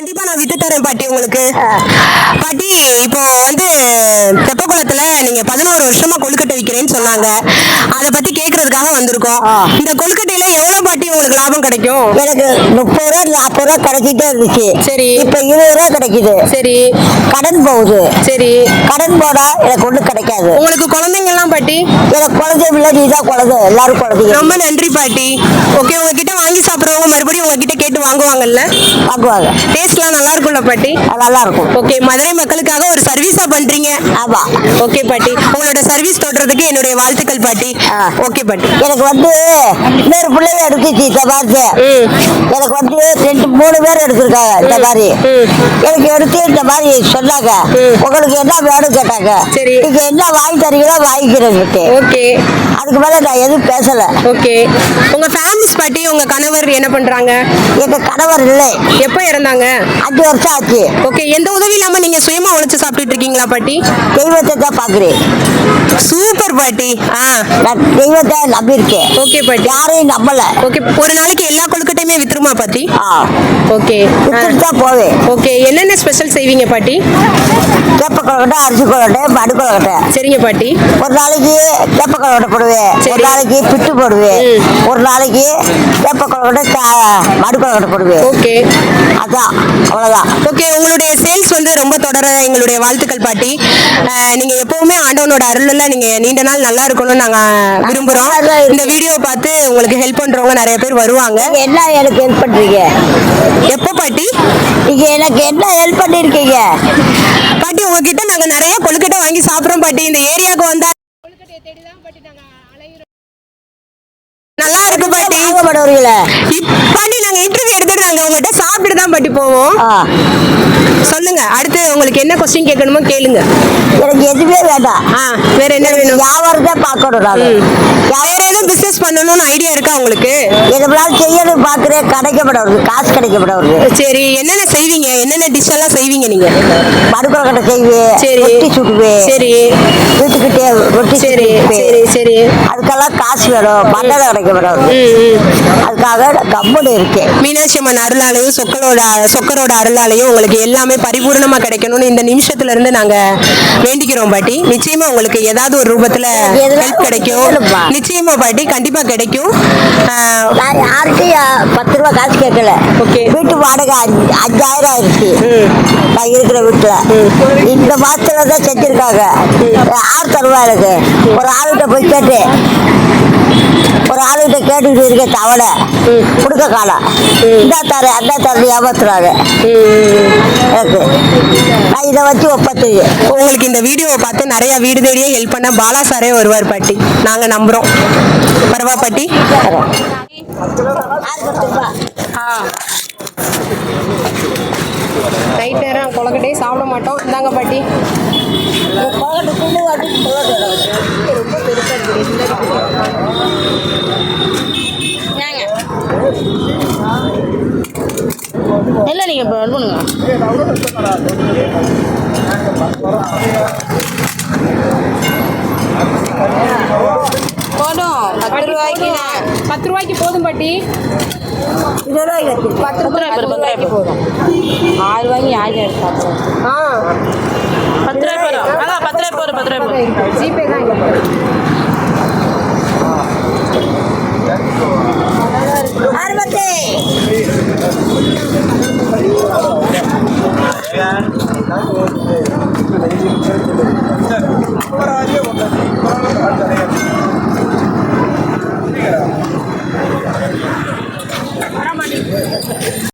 பாட்டி உங்களுக்கு. பாட்டி இப்போ வந்து தெப்பக்குளத்துல நீங்க பதினோரு வருஷமா கொழுக்கட்டை விக்கிறேன்னு சொன்னாங்க. அத பத்தி கேக்குறதுக்காக வந்திருக்கோம். இந்த கொழுக்கட்டையில எவ்வளவு பாட்டி உங்களுக்கு லாபம் கிடைக்கும். எனக்கு முப்பது ரூபா நாற்பது ரூபா கிடைச்சிட்டே இருந்துச்சு. சரி. இப்ப இருபது ரூபா கிடைக்குது. சரி. கடன் போகுது. சரி. கடன் போனா எனக்கு ஒண்ணும் கிடைக்காது. உங்களுக்கு குழந்தைங்க எல்லாம் பாட்டி? எனக்கு குழந்தை இல்லை நீ தான் குழந்தை. எல்லாரும் குழந்தைங்க. ரொம்ப நன்றி பாட்டி. ஓகே உங்ககிட்ட வாங்கி சாப்பிடுறவங்க மறுபடியும் உங்ககிட்ட கேட்டு வாங்குவாங்கல்ல? வாங்குவாங்க. டேஸ்ட்லாம் நல்லா இருக்கும்ல பாட்டி? நல்லா இருக்கும் ஓகே மதுரை மக்களுக்காக ஒரு சர்வீஸா பண்றீங்க. ஆமா. ஓகே பாட்டி. உங்களோட சர்வீஸ் தொடர்றதுக்கு என்னுடைய வாழ்த்துக்கள் பாட்டி. ஓகே பாட்டி. எனக்கு வந்து இன்னொரு பிள்ளைங்க எடுத்துச்சு இந்த மாதிரி ம். எனக்கு வந்து ரெண்டு மூணு பேர் எடுத்திருக்காங்க இந்த மாதிரி. எனக்கு எடுத்து இந்த மாதிரி சொன்னாங்க. உங்களுக்கு என்ன வேணும் கேட்டாங்க. சரி. நீங்க என்ன வாங்கி தரீங்களோ வாங்கிக்கிறேன் ஓகே. அதுக்கு மேல நான் எதுவும் பேசல. ஓகே. உங்க ஃபேமிலிஸ் பாட்டி உங்க கணவர் என்ன பண்றாங்க? எங்க கணவர் இல்லை. எப்போ இறந்தாங்க? அஞ்சு வருஷம் ஆச்சு. ஓகே. எந்த உதவி இல்லாம நீங்க சுயமா உழைச்சு சாப்பிட்டுட்டு இருக்கீங்களா பாட்டி? தெய்வத்தை தான் பாக்குறேன் சூப்பர் பாட்டி. ஆ. நான் தெய்வத்தை ஓகே பாட்டி. யாரையும் நம்பல. ஓகே ஒரு நாளைக்கு எல்லா கொழுக்கட்டையுமே வித்துருமா பாட்டி? ஓகே. போவேன் ஓகே என்னென்ன ஸ்பெஷல் செய்வீங்க பாட்டி? கேப்ப கொழக்கட்டை அரிசி கொழக்கட்டை மடு கொழக்கட்டை சரிங்க பாட்டி. ஒரு நாளைக்கு கேப்ப கொழக்கட்டை போடுவேன். ஒரு நாளைக்கு பிட்டு போடுவேன். ஒரு நாளைக்கு கேப்ப கொழக்கட்டை கா- மடு கொழக்கட்டை போடுவேன் ஓகே. அதான் அவ்வளவுதான். ஓகே உங்களுடைய சேல்ஸ் வந்து ரொம்ப தொடர எங்களுடைய வாழ்த்துக்கள் பாட்டி. நீங்க எப்பவுமே ஆண்டவனோட அருள்ல நீங்க நீண்ட நாள் நல்லா இருக்கணும்னு நாங்க விரும்புறோம். இந்த வீடியோ பார்த்து உங்களுக்கு ஹெல்ப் பண்றவங்க நிறைய பேர் வருவாங்க. என்ன எனக்கு ஹெல்ப் பண்றீங்க? எப்போ பாட்டி? நீங்க எனக்கு என்ன ஹெல்ப் பண்ணிருக்கீங்க? பாட்டி உங்ககிட்ட நாங்க நிறைய கொழுக்கட்டை வாங்கி சாப்பிடுறோம் பாட்டி. இந்த ஏரியாவுக்கு வந்தா நல்லா இருக்கு பாட்டி. பாட்டி இன்டர்வியூ எடுத்துட்டு நாங்க உங்ககிட்ட சாப்பிட்டு தான் பாட்டி போவோம். சொல்லுங்க அடுத்து உங்களுக்கு என்ன கொஸ்டின் கேட்கணுமோ கேளுங்க. எனக்கு எதுவுமே வேண்டாம். ஆ வேற என்ன வேணும்? வியாபாரம் தான் பார்க்கணும் நான். வேற எதுவும் பிசினஸ் பண்ணணும்னு ஐடியா இருக்கா உங்களுக்கு? எதுனாலும் செய்யணும் பார்க்குறேன் கிடைக்கப்பட வருது காசு கிடைக்கப்பட வருது சரி என்னென்ன செய்வீங்க? என்னென்ன டிஷ் எல்லாம் செய்வீங்க நீங்க? மறுக்கொழக்கட்டை செய்வேன் சரி. ரொட்டி சுடுவேன் சரி. வீட்டுக்கிட்டே ரொட்டி சரி சரி சரி. அதுக்கெல்லாம் காசு வேணும். மண்டலை கிடைக்கப்பட வருது. அதுக்காக கம்முன்னு இருக்கேன். மீனாட்சி அம்மன் அருளாலையும் சொக்கரோட சொக்கரோட அருளாலையும் உங்களுக்கு எல்லாமே பரிபூர்ணமா கிடைக்கணும்னு இந்த நிமிஷத்துல இருந்து நாங்க வேண்டிக்கிறோம் பாட்டி. நிச்சயமா உங்களுக்கு ஏதாவது ஒரு ரூபத்துல ஹெல்ப் கிடைக்கும். நிச்சயமா பாட்டி கண்டிப்பா கிடைக்கும். யார்கிட்டயும் பத்து ரூபா காசு கேட்கல. வீட்டு வாடகை அஞ்சு அஞ்சாயிரம் ஆயிடுச்சு. நான் இருக்கிற வீட்டுல. இந்த மாசத்துல தான் செஞ்சிருக்காங்க. யார் தருவா எனக்கு. ஒரு ஆளுகிட்ட போய் கேட்டேன் ஒரு ஆளுகிட்ட கேட்டுக்கிட்டு இருக்க தவளை. கொடுக்க காலம் இந்த தர அந்த தர ஏமாத்துறாங்க எனக்கு. நான் இதை வச்சு ஒப்பத்துக்கு உங்களுக்கு இந்த வீடியோவை பார்த்து நிறைய வீடு தேடியே ஹெல்ப் பண்ண பாலா சாரே வருவார் பாட்டி. நாங்க நம்புறோம். பரவா பாட்டி. நைட் நேரம் கொலக்கட்டையே சாப்பிட மாட்டோம். இந்தாங்க பாட்டி. ரொம்ப பெருசா இருக்கு. நீங்கள் இப்போ இது பண்ணுங்க. போதும். பத்து ரூபாய்க்கு பத்து ரூபாய்க்கு போதும் பாட்டி. பத்து பத்து ரூபாய் பத்து ரூபாய்க்கு போதும். ஆறு ரூபாய்க்கு யாருக்கு எடுத்து சாப்பிடுவோம் ஆ. பத்து ரூபாய் போதும். அதான் பத்து ரூபாய் போதும் பத்து ரூபாய் போதும். ஜிபே தான் இங்க போதும். அறுபத்தி